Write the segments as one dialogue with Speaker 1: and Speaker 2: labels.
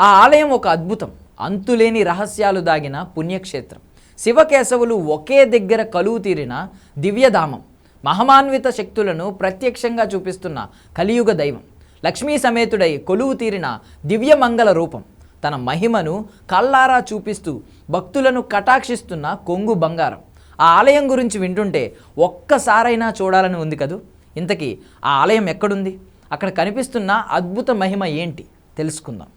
Speaker 1: ఆ ఆలయం ఒక అద్భుతం. అంతులేని రహస్యాలు దాగిన పుణ్యక్షేత్రం. శివకేశవులు ఒకే దగ్గర కలువు తీరిన దివ్యధామం. మహమాన్విత శక్తులను ప్రత్యక్షంగా చూపిస్తున్న కలియుగ దైవం. లక్ష్మీ సమేతుడై కొలువు తీరిన దివ్యమంగళ రూపం. తన మహిమను కల్లారా చూపిస్తూ భక్తులను కటాక్షిస్తున్న కొంగు బంగారం. ఆ ఆలయం గురించి వింటుంటే ఒక్కసారైనా చూడాలని ఉంది కదూ? ఇంతకీ ఆ ఆలయం ఎక్కడుంది? అక్కడ కనిపిస్తున్న అద్భుత మహిమ ఏంటి? తెలుసుకుందాం.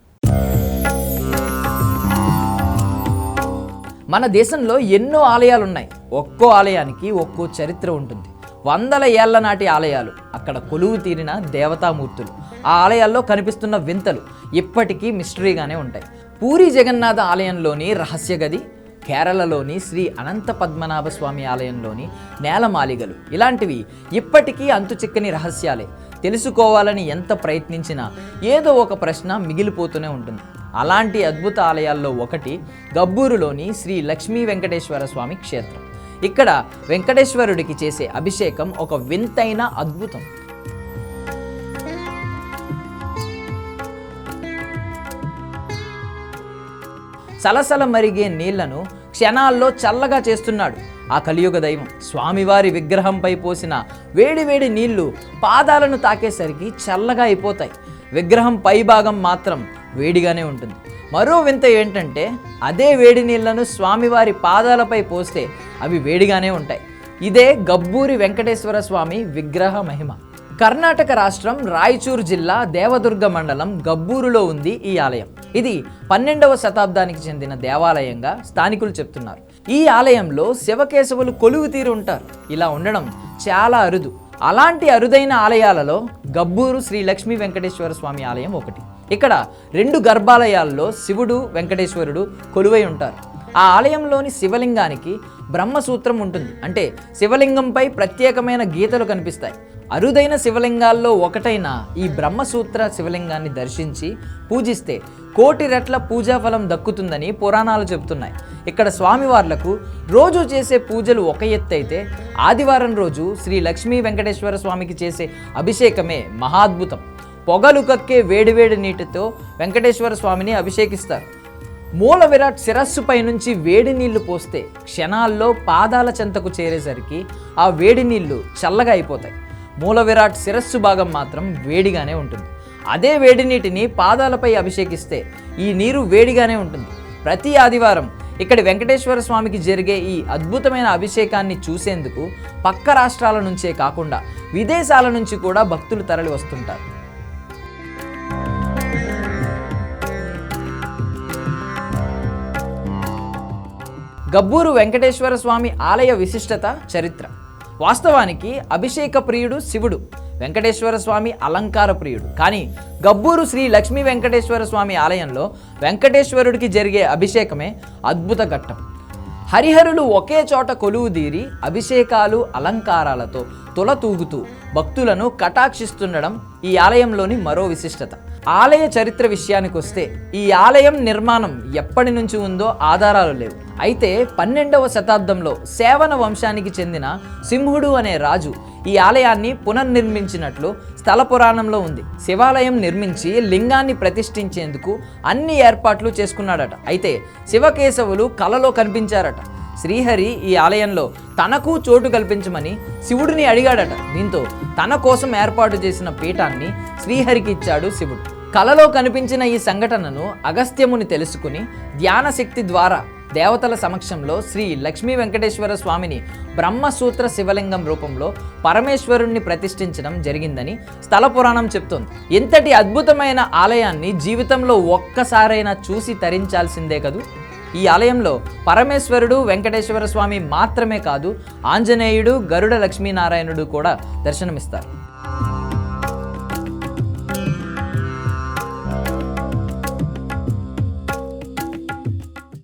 Speaker 1: మన దేశంలో ఎన్నో ఆలయాలు ఉన్నాయి ఒక్కో ఆలయానికి ఒక్కో చరిత్ర ఉంటుంది. వందల ఏళ్ళ నాటి ఆలయాలు. అక్కడ కొలువు తీరిన దేవతామూర్తులు. ఆ ఆలయాల్లో కనిపిస్తున్న వింతలు ఇప్పటికీ మిస్టరీగానే ఉంటాయి. పూరి జగన్నాథ ఆలయంలోని రహస్య గది కేరళలోని శ్రీ అనంత పద్మనాభ స్వామి ఆలయంలోని నేలమాలిగలు ఇలాంటివి ఇప్పటికీ అంతుచిక్కని రహస్యాలే. తెలుసుకోవాలని ఎంత ప్రయత్నించినా ఏదో ఒక ప్రశ్న మిగిలిపోతూనే ఉంటుంది. అలాంటి అద్భుత ఆలయాల్లో ఒకటి గబ్బూరులోని శ్రీ లక్ష్మీ వెంకటేశ్వర స్వామి క్షేత్రం. ఇక్కడ వెంకటేశ్వరుడికి చేసే అభిషేకం ఒక వింతైన అద్భుతం. సలసల మరిగే నీళ్ళను క్షణాల్లో చల్లగా చేస్తున్నాడు ఆ కలియుగ దైవం. స్వామివారి విగ్రహంపై పోసిన వేడివేడి నీళ్ళు పాదాలను తాకేసరికి చల్లగా అయిపోతాయి. విగ్రహం పైభాగం మాత్రం వేడిగానే ఉంటుంది. మరో వింత ఏంటంటే అదే వేడి నీళ్ళను స్వామివారి పాదాలపై పోస్తే అవి వేడిగానే ఉంటాయి. ఇదే గబ్బూరి వెంకటేశ్వర స్వామి విగ్రహ మహిమ. కర్ణాటక రాష్ట్రం రాయచూరు జిల్లా దేవదుర్గ మండలం గబ్బూరులో ఉంది ఈ ఆలయం. ఇది పన్నెండవ శతాబ్దానికి చెందిన దేవాలయంగా స్థానికులు చెప్తున్నారు. ఈ ఆలయంలో శివకేశవులు కొలువు తీరు ఉంటారు. ఇలా ఉండడం చాలా అరుదు. అలాంటి అరుదైన ఆలయాలలో గబ్బూరు శ్రీ లక్ష్మీ వెంకటేశ్వర స్వామి ఆలయం ఒకటి. ఇక్కడ రెండు గర్భాలయాల్లో శివుడు వెంకటేశ్వరుడు కొలువై ఉంటారు. ఆ ఆలయంలోని శివలింగానికి బ్రహ్మసూత్రం ఉంటుంది. అంటే శివలింగంపై ప్రత్యేకమైన గీతలు కనిపిస్తాయి. అరుదైన శివలింగాల్లో ఒకటైన ఈ బ్రహ్మసూత్ర శివలింగాన్ని దర్శించి పూజిస్తే కోటి రెట్ల పూజాఫలం దక్కుతుందని పురాణాలు చెబుతున్నాయి. ఇక్కడ స్వామివార్లకు రోజు చేసే పూజలు ఒక ఎత్తు అయితే ఆదివారం రోజు శ్రీ లక్ష్మీ వెంకటేశ్వర స్వామికి చేసే అభిషేకమే మహాద్భుతం పొగలు కక్కే వేడివేడి నీటితో వెంకటేశ్వర స్వామిని అభిషేకిస్తారు. మూల విరాట్ శిరస్సుపై నుంచి వేడి నీళ్ళు పోస్తే క్షణాల్లో పాదాల చెంతకు చేరేసరికి ఆ వేడి నీళ్ళు చల్లగా అయిపోతాయి. మూల విరాట్ శిరస్సు భాగం మాత్రం వేడిగానే ఉంటుంది. అదే వేడి నీటిని పాదాలపై అభిషేకిస్తే ఈ నీరు వేడిగానే ఉంటుంది. ప్రతి ఆదివారం ఇక్కడి వెంకటేశ్వర స్వామికి జరిగే ఈ అద్భుతమైన అభిషేకాన్ని చూసేందుకు పక్క రాష్ట్రాల నుంచే కాకుండా విదేశాల నుంచి కూడా భక్తులు తరలి వస్తుంటారు గబ్బూరు వెంకటేశ్వర స్వామి ఆలయ విశిష్టత చరిత్ర. వాస్తవానికి అభిషేక ప్రియుడు శివుడు వెంకటేశ్వర స్వామి అలంకార ప్రియుడు. కానీ గబ్బూరు శ్రీ లక్ష్మీ వెంకటేశ్వర స్వామి ఆలయంలో వెంకటేశ్వరుడికి జరిగే అభిషేకమే అద్భుత ఘట్టం. హరిహరులు ఒకే చోట కొలువుదీరి అభిషేకాలు అలంకారాలతో తులతూగుతూ భక్తులను కటాక్షిస్తుండడం ఈ ఆలయంలోని మరో విశిష్టత. ఆలయ చరిత్ర విషయానికి వస్తే ఈ ఆలయం నిర్మాణం ఎప్పటి నుంచి ఉందో ఆధారాలు లేవు. అయితే పన్నెండవ శతాబ్దంలో సేవన వంశానికి చెందిన సింహుడు అనే రాజు ఈ ఆలయాన్ని పునర్నిర్మించినట్లు స్థల పురాణంలో ఉంది. శివాలయం నిర్మించి లింగాన్ని ప్రతిష్ఠించేందుకు అన్ని ఏర్పాట్లు చేసుకున్నాడట. అయితే శివకేశవులు కలలో కనిపించారట. శ్రీహరి ఈ ఆలయంలో తనకు చోటు కల్పించమని శివుడిని అడిగాడట. దీంతో తన కోసం ఏర్పాటు చేసిన పీఠాన్ని శ్రీహరికి ఇచ్చాడు శివుడు. కలలో కనిపించిన ఈ సంఘటనను అగస్త్యముని తెలుసుకుని ధ్యానశక్తి ద్వారా దేవతల సమక్షంలో శ్రీ లక్ష్మీ వెంకటేశ్వర స్వామిని బ్రహ్మసూత్ర శివలింగం రూపంలో పరమేశ్వరుణ్ణి ప్రతిష్ఠించడం జరిగిందని స్థల పురాణం చెప్తోంది. ఇంతటి అద్భుతమైన ఆలయాన్ని జీవితంలో ఒక్కసారైనా చూసి తరించాల్సిందే కదూ? ఈ ఆలయంలో పరమేశ్వరుడు వెంకటేశ్వర స్వామి మాత్రమే కాదు ఆంజనేయుడు గరుడ లక్ష్మీనారాయణుడు కూడా దర్శనమిస్తారు.